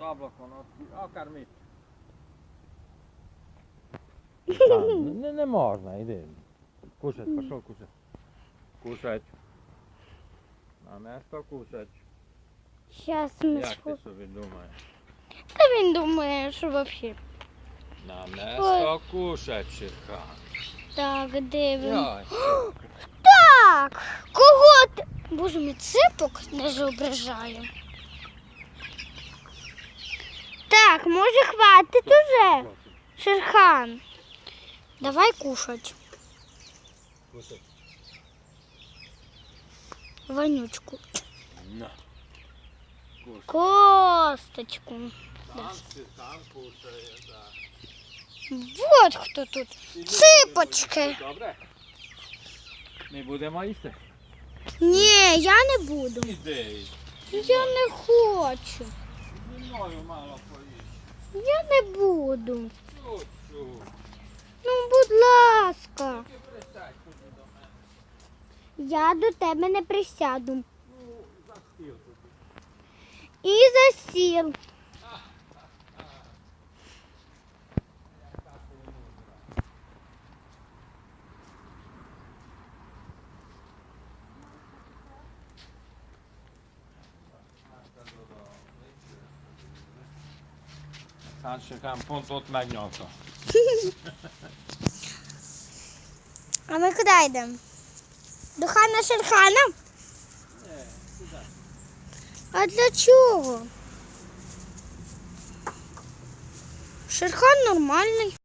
Яблуко, ну, а кормить. Не, не можна, йди. Кушать, пішов кушать. Кушать. На місто кушать. Щас ми Як ти собі думаєш? Та він думає, що взагалі. На місто кушать, Шерхан. Так, де він? Йой. Так, кого ти? Боже мій ципок не зображає. Так, може хватить уже, Шерхан. Давай кушать. Вонючку. На. Косточку. Шерхан. Вот хто тут. Ципочки. Добре? Не будемо їсти? Ні, я не буду. Іди. Я не хочу. Зі мною мало поїсть. Я не буду. Ну, будь ласка. Я до тебе не присяду. Ну. І за стіл. Sán pont ott megnyalta. А ми куди йдемо? До хана Шерхана? А для чого? Шерхан нормальний.